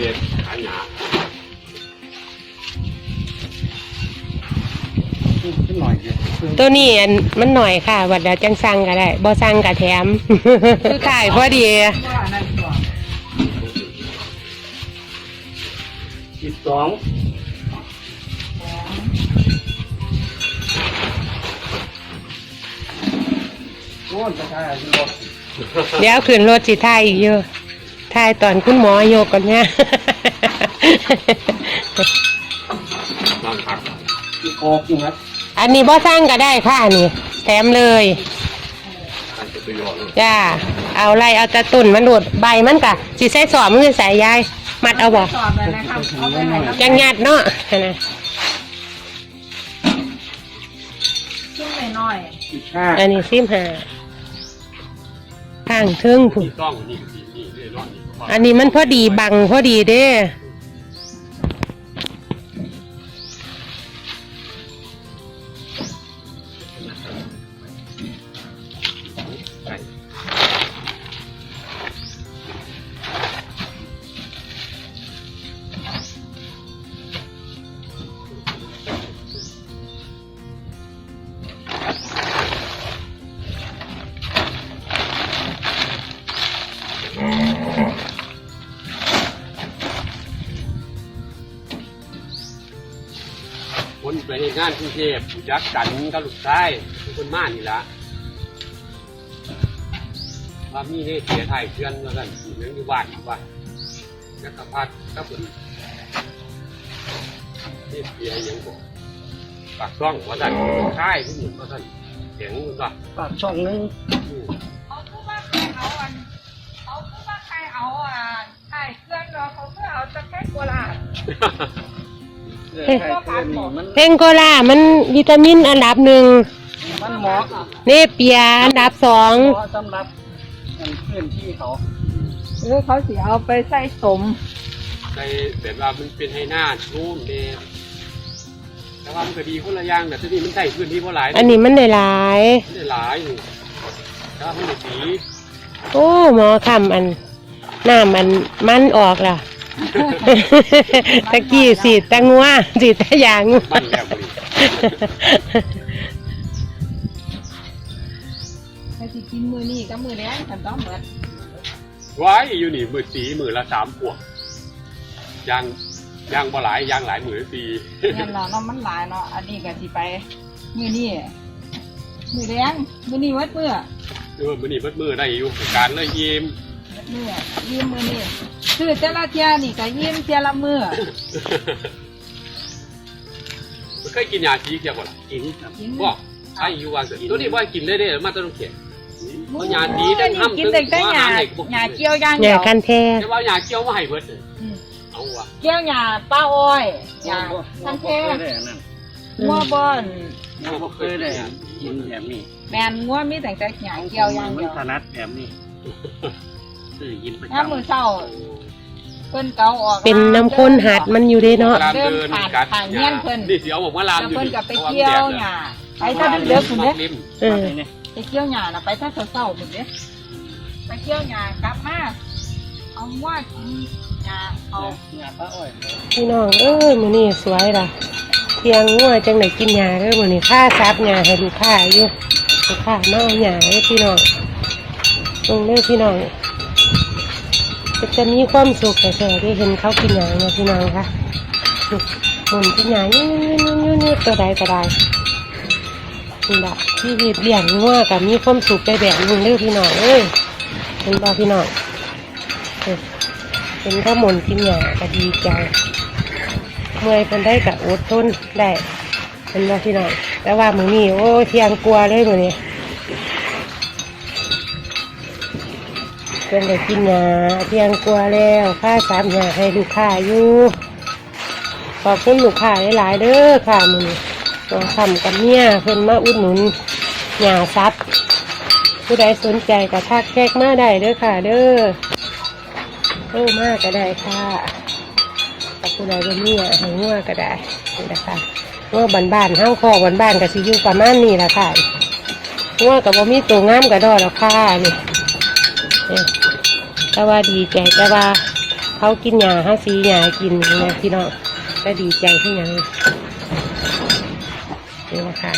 บียดอันหนาขึ้นหน่อยเนี่ยตัวนี้อันมันหน่อยค่ะวัดเดยวจังสั่งก็ได้บ่สั่งก็แถม คือขายพอดี สิบสองโน่นจะใช่ที่บอกเดี๋ยวขึ้นรถสิถ่ายอีกอยู่ ถ่ายตอนคุณหมอโยกก่อนเนี่ยบางผักที่โคกจริงครับอันนี้บ่สั่งก็ได้ค่ะนี่แถมเลยอันจะประโยชน์เลยจ้าเอาไรเอาแตะตุ่นมันโดดใบมันกะสิใส่สอบมือใส่ยาย มัดเอาบ่สอบเลยนะครับเอาไปไหนครับจังยัดเนาะนะชุ่มหน่อยสิบห้าอันนี้ซิมหา ข้างเทิงผุน นี่ต้องนี่นี่นี่นี่นอนนี่อันนี้มันพอดีบังพอดีเด้ คนไปเฮ็ดงานกรุงเทพรู้จักกันกับลูกชายเป็นคนมานี่ละว่ามีเหตุเสียไทยเพื่อนว่ากันอยู่เรื่องอยู่บ้านอยู่บ้านจักรพัฒน์ก็เป็นเหตุเสียอยังบอกปากช่องว่าท่านค่ายผู้หญิงว่าท่านเสียงมันว่าปากช่องหนึงอืมเขาคือว่าใครเอาอันเขาคือว่าใครเอาอะใช่เพื่อนเราเขาคือเอาจะแค่โบราณ เออใช่เพื่อนนี่มันเพงโกลา มันวิตามินอันดับหนึ่งมันเหมาะเนเปียอันดับสองเหมาะสำหรับมันพื้นที่เขาหรือเขาสิเอาไปใส่สมใช่แบบว่ามันเป็นให้หน้านุ่มเดงแต่ว่ามันก็ดีคนละอย่างแต่ที่นี่มันใส่พื้นที่เพราะหลายอันนี้มันได้หลายไม่ได้หลายนี่แต่ว่ามันได้สีโอ้หมอคำอันน้ำมันมันออกล่ะ ตะกี้สีดแตะงัวสีดแตะยางงัวมันแบบนี้ใครสิกินมือนี่กับมือแรงฉันต้องเหมือนไว้อยู่นี่มือสีมือละสามพวกยางยางบ่หลายยางหลายมือละสีเนี่ยเนาะเนาะมันหลายเนาะอันนี้ก็สิไป มือนี่มือแรงมือนี่วัดมือเออมือนี่เบิดมือได้อยู่การเลยยิ้มวัดมือยิ้มมือนี่ คือแต่ละเทียนี่ก็ยิ้มเทียละมือมันเคยกินยาชีเกี่ยวกับกินครับกินบอกไอ้อยู่วางเสร็จตัวนี้ว่ากินได้เด้มาต้องเขียนเอาหญ้าดีแต่ทั้งนี่ห้ำกินแต่แต่หญ้าทั้งหัวหาเด็กบ่กินหญ้าเกี่ยวอย่างอเดีย่ายวกันแท้แต่ว่าหยาเกี่ยวมาให้เบิดเลยอืมเอาวะเกี่ยวหญ้าป้าอ้อยหญ้าทั้งแค่บ่เคยได้อันนั่นงัวบอนเราบ่เคยได้กินแบบนี้แมนงัวมีแต่แต่หญ้าเกี่ยวอย่างเดียวมันถนัดแบบนี้ซื้อกินประถ้ามือจำเช้า เพิ่นเกาออกเป็นน้ำข้นหัดมันอยู่เด้เนาะลามเดิเดินนผ่านกัดผ่านเงี้ยนเพิ่นนี่เสียวบอกว่าลามแล้วอยู่เพิ่นนี่ก็ไปเกี่ยวหญ้าไปถ้าเด็กๆคุณเด้ริมเออนี่ไปเกี่ยวหญ้าน่ะไปถ้าเช้าๆคุณเด้ไปเกี่ยวหญ้ากลับมาเอางัวกินหญ้าเอางาป้าอ้อยพี่น้องเอ้ยมื้อนี้สวยล่ะเที่ยงงัวจังไหนกินหญ้าเด้อมื้อนี้ค่าซับหญ้าให้ลูกค้าอยู่ลูกค้ามาเอาหญ้าให้พี่น้องตรงเด้อพี่น้อง ก็จะมีความสุขแต่เธอได้เห็นเขากินหญ้าเนาะพี่น้องค่ะหมุนกินหญ้านี่นี่นี่ตัวใดก็ได้นี่ละที่เลี้ยงงัวกับมีความสุขไปแบบนึงเด้อพี่น้องเอ้ยเห็นบ่พี่น้องเออเห็นเขาหมุนกินหญ้าก็ดีใจเมื่อยเป็นได้กับอดทนได้เป็นว่าพี่น้องแต่ว่ามือนี้โอ้เทียงกลัวเลยมือนี้ เป็นได้กินยาเที่ยงกลัวแล้วค่าสามยาให้ลูกค้าอยู่ ขอบคุณลูกค้าหลายๆเด้อค่ะมือนี้ตัวคำกับเนี่ยเพิ่นมาอุดหนุนยาซับผู้ใดสนใจก็ทักแก๊กมาได้เด้อค่ะ เด้อโอ้มากก็ได้ค่ะถ้าผู้ใดบ่มีอะให้งัวก็ได้นี่แหละค่ะงัวบ้านบ้านๆเฮาคอกบ้านบ้านๆก็สิอยู่ประมาณนี้แหละค่ะงัวก็บ่มีตัวงามกระดอหรอกค่ะนี่นี่ แต่ว่าดีใจแต่ว่าเขากินยาห้าสียากินนะพี่น้องก็ดีใจที่หยังนี่นะค่ะ